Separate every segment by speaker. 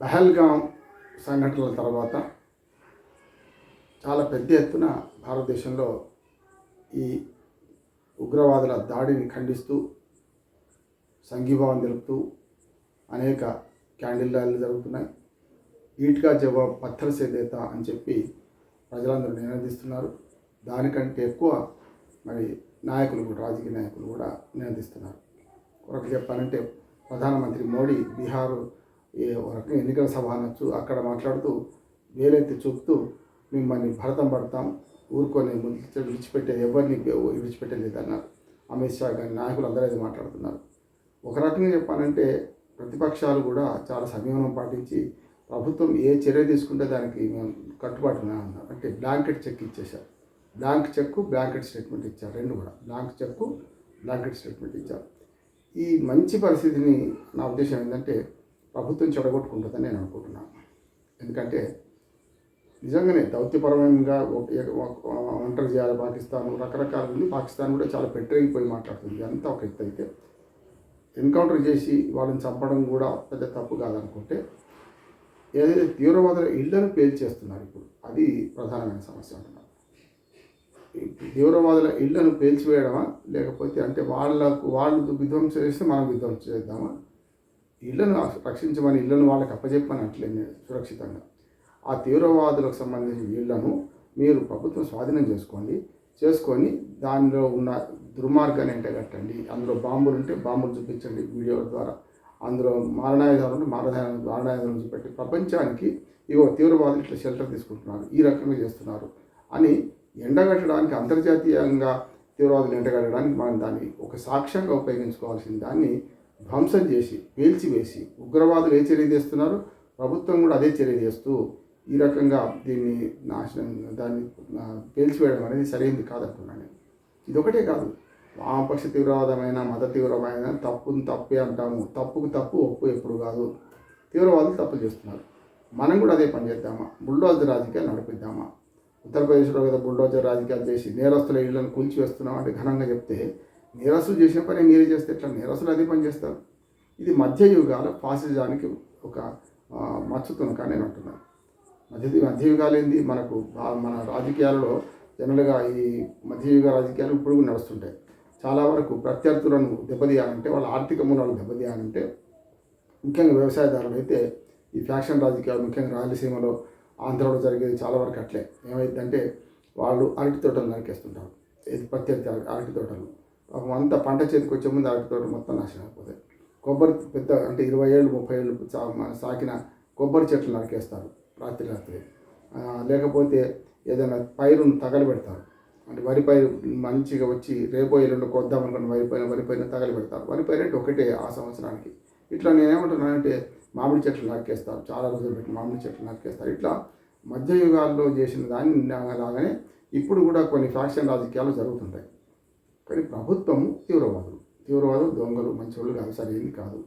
Speaker 1: పహల్గాం సంఘటనల తర్వాత చాలా పెద్ద ఎత్తున భారతదేశంలో ఈ ఉగ్రవాదుల దాడిని ఖండిస్తూ సంఘీభావం తెలుపుతూ అనేక క్యాండిల్ ర్యాలీలు జరుగుతున్నాయి. ఈట్గా జవాబ్ పత్తర్ సేదేత అని చెప్పి ప్రజలందరూ నినదిస్తున్నారు. దానికంటే ఎక్కువ మరి నాయకులు కూడా రాజకీయ నాయకులు కూడా నినదిస్తున్నారు. ఒకటి చెప్పాలంటే ప్రధానమంత్రి మోడీ బీహారు ఒక రకంగా ఎన్నికల సభ అనొచ్చు అక్కడ మాట్లాడుతూ వేలైతే చూపుతూ మిమ్మల్ని భరతం పడతాం ఊరుకొని ముందు విడిచిపెట్టేది ఎవరిని విడిచిపెట్టలేదన్నారు. అమిత్ షా కానీ నాయకులు అందరూ అది మాట్లాడుతున్నారు. ఒక రకంగా చెప్పాలంటే ప్రతిపక్షాలు కూడా చాలా సంయమనం పాటించి ప్రభుత్వం ఏ చర్య తీసుకుంటే దానికి మేము కట్టుబాటు అన్నారు. అంటే బ్లాంకెట్ చెక్ ఇచ్చేశారు. బ్లాంక్ చెక్ బ్లాంకెట్ స్టేట్మెంట్ ఇచ్చారు. రెండు కూడా. బ్లాంక్ చెక్ బ్లాంకెట్ స్టేట్మెంట్ ఇచ్చారు. ఈ మంచి పరిస్థితిని నా ఉద్దేశం ఏంటంటే ప్రభుత్వం చెడగొట్టుకుంటుందని నేను అనుకుంటున్నాను. ఎందుకంటే నిజంగానే దౌత్యపరమంగా ఒంటరి చేయాలి పాకిస్తాన్ రకరకాల ఉంది. పాకిస్తాన్ కూడా చాలా పెట్టిపోయి మాట్లాడుతుంది. అంతా ఒక ఎత్తు అయితే ఎన్కౌంటర్ చేసి వాళ్ళని చంపడం కూడా పెద్ద తప్పు కాదనుకుంటే ఏదైతే తీవ్రవాదుల ఇళ్ళను పేల్చేస్తున్నారు ఇప్పుడు అది ప్రధానమైన సమస్య అంటున్నారు తీవ్రవాదుల ఇళ్ళను పేల్చివేయడమా లేకపోతే అంటే వాళ్ళకు వాళ్ళు విధ్వంసం చేస్తే మనం విధ్వంసం చేద్దామా? ఇళ్ళను రక్షించమని ఇళ్ళను వాళ్ళకి అప్పచెప్పని అట్లేదు సురక్షితంగా. ఆ తీవ్రవాదులకు సంబంధించిన ఇళ్ళను మీరు ప్రభుత్వం స్వాధీనం చేసుకోండి. చేసుకొని దానిలో ఉన్న దుర్మార్గాన్ని ఎంటగట్టండి అందులో బాంబులు ఉంటే బాంబులు చూపించండి వీడియోల ద్వారా. అందులో మారణాయుధాలు ఉంటే మారణాయుధాలు చూపెట్టి ప్రపంచానికి ఇగో తీవ్రవాదులు ఇట్లా షెల్టర్ తీసుకుంటున్నారు. ఈ రకంగా చేస్తున్నారు అని ఎండగట్టడానికి అంతర్జాతీయంగా తీవ్రవాదులు ఎండగట్టడానికి మనం దాన్ని ఒక సాక్ష్యంగా ఉపయోగించుకోవాల్సిన దాన్ని ధ్వంసం చేసి పేల్చివేసి ఉగ్రవాదులు ఏ చర్య చేస్తున్నారు? ప్రభుత్వం కూడా అదే చర్య చేస్తూ ఈ రకంగా దీన్ని నాశనం దాన్ని పేల్చివేయడం అనేది సరైనది కాదనుకున్నాను నేను. ఇదొకటే కాదు. వామపక్ష తీవ్రవాదమైన మత తీవ్రమైన తప్పుని తప్పే అంటాము. తప్పుకు తప్పు ఒప్పు ఎప్పుడు కాదు. తీవ్రవాదులు తప్పులు చేస్తున్నారు. మనం కూడా అదే పని చేద్దామా? బుల్డోజర్ రాజకీయాలు నడిపిద్దామా? ఉత్తరప్రదేశ్లో కదా బుల్డోజర్ రాజకీయాలు చేసి నేరస్తుల ఇళ్ళను కూల్చివేస్తున్నాం అంటే ఘనంగా చెప్తే నేరస్తులు చేసిన పని మీరే చేస్తే ఎట్లా? నేరస్తులు అదే పని చేస్తారు. ఇది మధ్యయుగాల ఫాసిజానికి ఒక మచ్చుతునక నేను అంటున్నాను మధ్య మధ్యయుగాలేంది మనకు మన రాజకీయాలలో జనరల్గా ఈ మధ్యయుగ రాజకీయాలు ఇప్పుడు నడుస్తుంటాయి. చాలా వరకు ప్రత్యర్థులను దెబ్బతీయాలంటే వాళ్ళ ఆర్థిక మూలాలు దెబ్బతీయాలంటే ముఖ్యంగా వ్యవసాయదారులు అయితే ఈ ఫ్యాక్షన్ రాజకీయాలు ముఖ్యంగా రాయలసీమలో ఆంధ్రలో జరిగేది చాలా వరకు అట్లే. ఏమైందంటే వాళ్ళు అరటి తోటలు నరికేస్తుంటారు. ఇది ప్రత్యర్థి అరటి- తోటలు. అంత పంట చేతికి వచ్చే ముందు అరటి తోట మొత్తం నాశనం అయిపోతాయి కొబ్బరి పెద్ద అంటే ఇరవై ఏళ్ళు ముప్పై ఏళ్ళు సాకిన కొబ్బరి చెట్లు నరికేస్తారు రాత్రి రాత్రి లేకపోతే ఏదైనా పైరును తగలబెడతారు. అంటే వరి పైరు మంచిగా వచ్చి రేపో ఎల్లుండి కొద్దాం అనుకున్న వరి పైన వరి పైన తగలబెడతారు. వరి పైరు అంటే ఒకటే ఆ సంవత్సరానికి. ఇట్లా నేనేమంటున్నానంటే మామిడి చెట్లు నరికేస్తారు. చాలా రోజులు పెట్టి మామిడి చెట్లు నరికేస్తారు. ఇట్లా మధ్యయుగాల్లో చేసిన దాన్ని లాగానే ఇప్పుడు కూడా కొన్ని ఫ్యాక్షన్ రాజకీయాలు జరుగుతుంటాయి. కానీ ప్రభుత్వం తీవ్రవాదులు. తీవ్రవాదులు దొంగలు మంచివాళ్ళు కాదు సరైనది కాదు.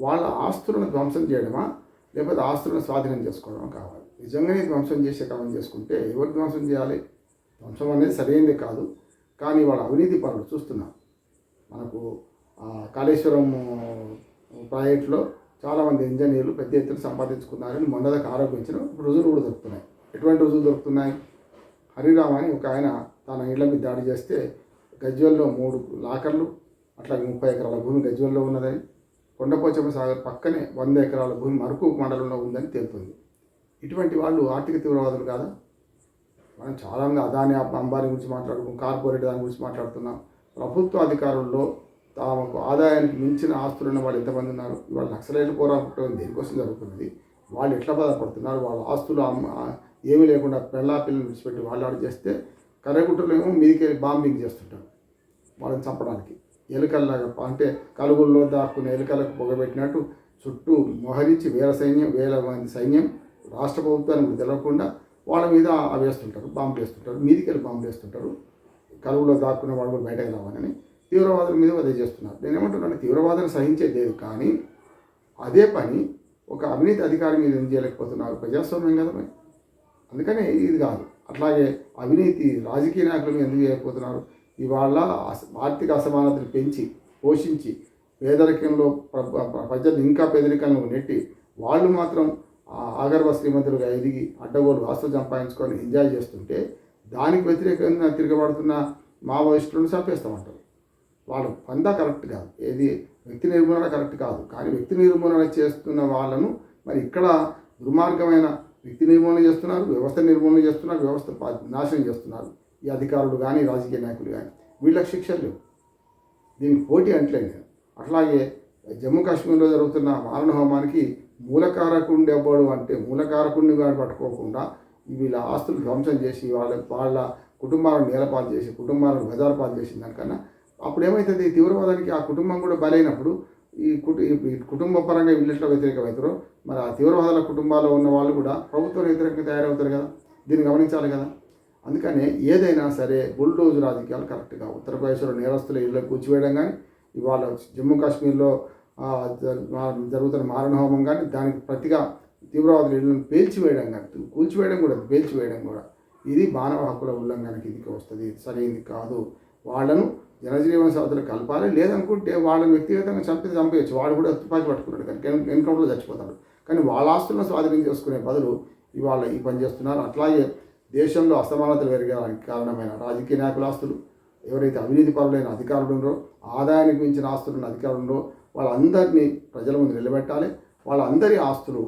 Speaker 1: వాళ్ళ ఆస్తులను ధ్వంసం చేయడమా? లేకపోతే ఆస్తులను స్వాధీనం చేసుకోవడమా కావాలి. నిజంగానే ధ్వంసం చేసే క్రమం చేసుకుంటే ఎవరు ధ్వంసం చేయాలి? ధ్వంసం అనేది సరైనది కాదు. కానీ వాళ్ళ అవినీతి పనులు చూస్తున్నాం. మనకు కాళేశ్వరం ప్రాజెక్టులో చాలామంది ఇంజనీర్లు పెద్ద ఎత్తున సంపాదించుకున్నారని మొన్నదాకా ఆరోపించిన రుజువులు కూడా దొరుకుతున్నాయి. ఎటువంటి రుజువులు దొరుకుతున్నాయి? హరిరామ్ అని ఒక ఆయన తన ఇళ్ళ మీద దాడి చేస్తే గజ్వెల్లో మూడు లాకర్లు అట్లాగే ముప్పై ఎకరాల భూమి గజ్వెల్లో ఉన్నదని కొండపోచమ్మ సాగర్ పక్కనే వంద ఎకరాల భూమి మరుకు మండలంలో ఉందని తేలుతుంది. ఇటువంటి వాళ్ళు ఆర్థిక తీవ్రవాదులు కాదా? మనం చాలామంది అదాని అంబానీ గురించి మాట్లాడుకున్నాం కార్పొరేట్ దాని గురించి మాట్లాడుతున్నాం. ప్రభుత్వ అధికారుల్లో తమకు ఆదాయానికి మించిన ఆస్తులున్న వాళ్ళు ఎంతమంది ఉన్నారు? ఇవాళ నక్సలైట్లు పోరాటం దేనికోసం జరుగుతున్నది? వాళ్ళు ఎట్లా బాధపడుతున్నారు? వాళ్ళ ఆస్తులు ఏమీ లేకుండా పెళ్ళా పిల్లలు విడిచిపెట్టి వాళ్ళు ఆడు చేస్తే కర్రగుట్టలో ఏమో మీదికి బాంబింగ్ చేస్తుంటారు. వాళ్ళని చంపడానికి. ఎలుకల్లాగా అంటే కలుగుల్లో దాక్కున్న ఎలుకలకు పొగబెట్టినట్టు చుట్టూ మోహరించి వేల సైన్యం వేల మంది సైన్యం రాష్ట్ర ప్రభుత్వానికి తెలవకుండా వాళ్ళ మీద వేస్తుంటారు బాంబు వేస్తుంటారు మీదికి వెళ్ళి బాంబు వేస్తుంటారు. కలుగులో దాక్కున్న వాళ్ళు కూడా బయటకు రావాలని తీవ్రవాదుల మీద అదే చేస్తున్నారు. నేను ఏమంటున్నాను తీవ్రవాదం సహించేది లేదు కానీ అదే పని ఒక అవినీతి అధికారి మీద ఏం చేయలేకపోతున్నారు? ప్రజాస్వామ్యం కదా మరి. అందుకనే ఇది కాదు. అట్లాగే అవినీతి రాజకీయ నాయకుల మీద ఎందుకు చేయకపోతున్నారు ఇవాళ ఆర్థిక అసమానతలు పెంచి పోషించి పేదరికంలో ప్రజలు ఇంకా పేదరికంలో నెట్టి వాళ్ళు మాత్రం ఆగర్వ శ్రీమంతులుగా ఎదిగి అడ్డగోలు ఆస్తులు సంపాదించుకొని ఎంజాయ్ చేస్తుంటే దానికి వ్యతిరేకంగా తిరగబడుతున్న మావోయిస్టులను చంపేస్తామంటారు. వాళ్ళు పందా కరెక్ట్ కాదు. ఏది వ్యక్తి నిర్మూలన కరెక్ట్ కాదు. కానీ వ్యక్తి నిర్మూలన చేస్తున్న వాళ్ళను మరి ఇక్కడ దుర్మార్గమైన వ్యక్తి నిర్మూలన చేస్తున్నారు వ్యవస్థ నిర్మూలన చేస్తున్నారు వ్యవస్థ నాశనం చేస్తున్నారు. ఈ అధికారులు కానీ రాజకీయ నాయకులు కానీ వీళ్ళకి శిక్షలు లేవు. దీనికి పోటీ అంటలేదు నేను అట్లాగే జమ్మూ కాశ్మీర్లో జరుగుతున్న మారణ హోమానికి మూలకారకుడిని ఎవ్వడు అంటే మూలకారకుడిని కానీ పట్టుకోకుండా వీళ్ళ ఆస్తులు ధ్వంసం చేసి వాళ్ళ వాళ్ళ కుటుంబాలను నేలపాలు చేసి కుటుంబాలను బజారుపాలు చేసిన దానికన్నా అప్పుడు ఏమవుతుంది తీవ్రవాదానికి ఆ కుటుంబం కూడా బలైనప్పుడు ఈ కుటు ఈ కుటుంబ పరంగా వీళ్ళు వ్యతిరేకమవుతారు మరి ఆ తీవ్రవాదాల కుటుంబాల్లో ఉన్న వాళ్ళు కూడా ప్రభుత్వ వ్యతిరేకంగా తయారవుతారు కదా. దీన్ని గమనించాలి కదా. అందుకనే ఏదైనా సరే బుల్డోజు రాజకీయాలు కరెక్ట్గా ఉత్తరప్రదేశ్లో నేరస్తుల ఇళ్ళు కూర్చివేయడం కానీ ఇవాళ జమ్మూ కాశ్మీర్లో జరుగుతున్న మారణ హోమం కానీ దానికి ప్రతిగా తీవ్రవాదుల ఇళ్ళను పేల్చివేయడం కానీ కూల్చివేయడం కూడా పేల్చివేయడం కూడా. ఇది మానవ హక్కుల ఉల్లంఘనకి ఇది వస్తుంది. సరైనది కాదు. వాళ్ళను జనజీవన సాధులు కలపాలి. లేదనుకుంటే వాళ్ళని వ్యక్తిగతంగా చంపి చంపేయచ్చు. వాడు కూడా తుపాకి పట్టుకున్నాడు. కానీ ఎన్కౌంటర్లో చచ్చిపోతాడు. కానీ వాళ్ళ ఆస్తులను స్వాధీనం చేసుకునే బదులు ఇవాళ ఈ పని చేస్తున్నారు. అట్లాగే దేశంలో అసమానతలు పెరగడానికి కారణమైన రాజకీయ నాయకుల ఆస్తులు ఎవరైతే అవినీతి పరులైన అధికారులు ఉన్నారో ఆదాయానికి మించిన ఆస్తులున్న అధికారులు ఉన్నారో వాళ్ళందరినీ ప్రజల ముందు నిలబెట్టాలి. వాళ్ళందరి ఆస్తులు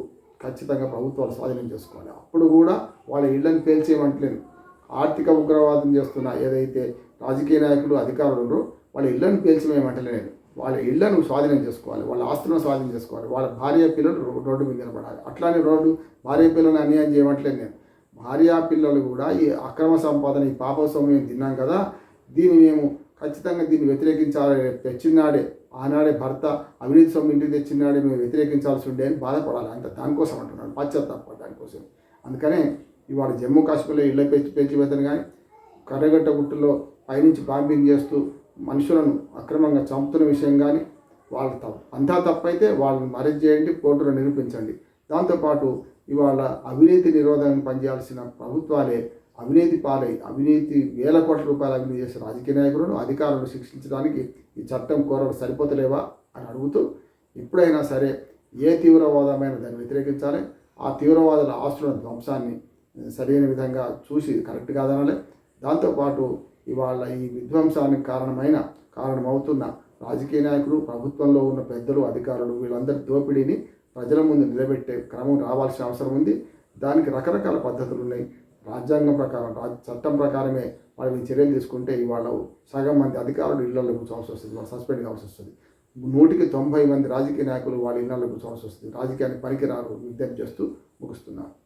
Speaker 1: ఖచ్చితంగా ప్రభుత్వాలు స్వాధీనం చేసుకోవాలి. అప్పుడు కూడా వాళ్ళ ఇళ్ళను పేల్చేయమంటలేను ఆర్థిక ఉగ్రవాదం చేస్తున్న ఏదైతే రాజకీయ నాయకులు అధికారులు ఉన్నారో వాళ్ళ ఇళ్ళను పేల్చివేయమంటలేదు వాళ్ళ ఇళ్ళను స్వాధీనం చేసుకోవాలి. వాళ్ళ ఆస్తులను స్వాధీనం చేసుకోవాలి. వాళ్ళ భార్య పిల్లలు రోడ్డు మీద నిలబడాలి. అట్లానే రోడ్డు భార్య పిల్లల్ని అన్యాయం చేయమంటలేదు నేను. భార్యా పిల్లలు కూడా ఈ అక్రమ సంపాదన ఈ పాప సౌమ్యం తిన్నాం కదా దీన్ని మేము ఖచ్చితంగా దీన్ని వ్యతిరేకించాలి తెచ్చినాడే ఆనాడే భర్త అవినీతి సొమ్ము ఇంటికి తెచ్చినాడే మేము వ్యతిరేకించాల్సి ఉండే అని బాధపడాలి. అంత దానికోసం అంటున్నాడు. పశ్చాత్తాప దానికోసం. అందుకనే ఇవాళ జమ్మూ కాశ్మీర్లో ఇళ్ళ పెంచి పెంచివేతను కానీ కర్రగట్ట గుట్టులో పైనుంచి బాంబింగ్ చేస్తూ మనుషులను అక్రమంగా చంపుతున్న విషయం కానీ వాళ్ళ తప్పు అంతా తప్పైతే వాళ్ళని అరెస్ట్ చేయండి కోర్టులో నిరూపించండి. దాంతోపాటు ఇవాళ అవినీతి నిరోధానికి పనిచేయాల్సిన ప్రభుత్వాలే అవినీతి పాలై అవినీతి వేల కోట్ల రూపాయలు అవినీతి చేసిన రాజకీయ నాయకులను అధికారులను శిక్షించడానికి ఈ చట్టం కోరలు సరిపోతలేవా అని అడుగుతూ ఎప్పుడైనా సరే ఏ తీవ్రవాదమైన దాన్ని వ్యతిరేకించాలి. ఆ తీవ్రవాదుల ఆస్తుల ధ్వంసాన్ని సరైన విధంగా చూసి కరెక్ట్ కాదనాలి. దాంతోపాటు ఇవాళ ఈ విధ్వంసానికి కారణమైన కారణమవుతున్న రాజకీయ నాయకులు ప్రభుత్వంలో ఉన్న పెద్దలు అధికారులు వీళ్ళందరి దోపిడీని ప్రజల ముందు నిలబెట్టే క్రమం రావాల్సిన అవసరం ఉంది. దానికి రకరకాల పద్ధతులు ఉన్నాయి. రాజ్యాంగం ప్రకారం రాజ్ చట్టం ప్రకారమే వాళ్ళని చర్యలు తీసుకుంటే ఇవాళ సగం మంది అధికారులు ఇళ్ళలో కూర్చోవాల్సి వస్తుంది. వాళ్ళు సస్పెండ్ కావాల్సి వస్తుంది. నూటికి తొంభై మంది రాజకీయ నాయకులు వాళ్ళ ఇళ్ళలో కూర్చోవాల్సి వస్తుంది. రాజకీయానికి పనికిరారు విజ్ఞప్తి చేస్తూ ముగిస్తున్నారు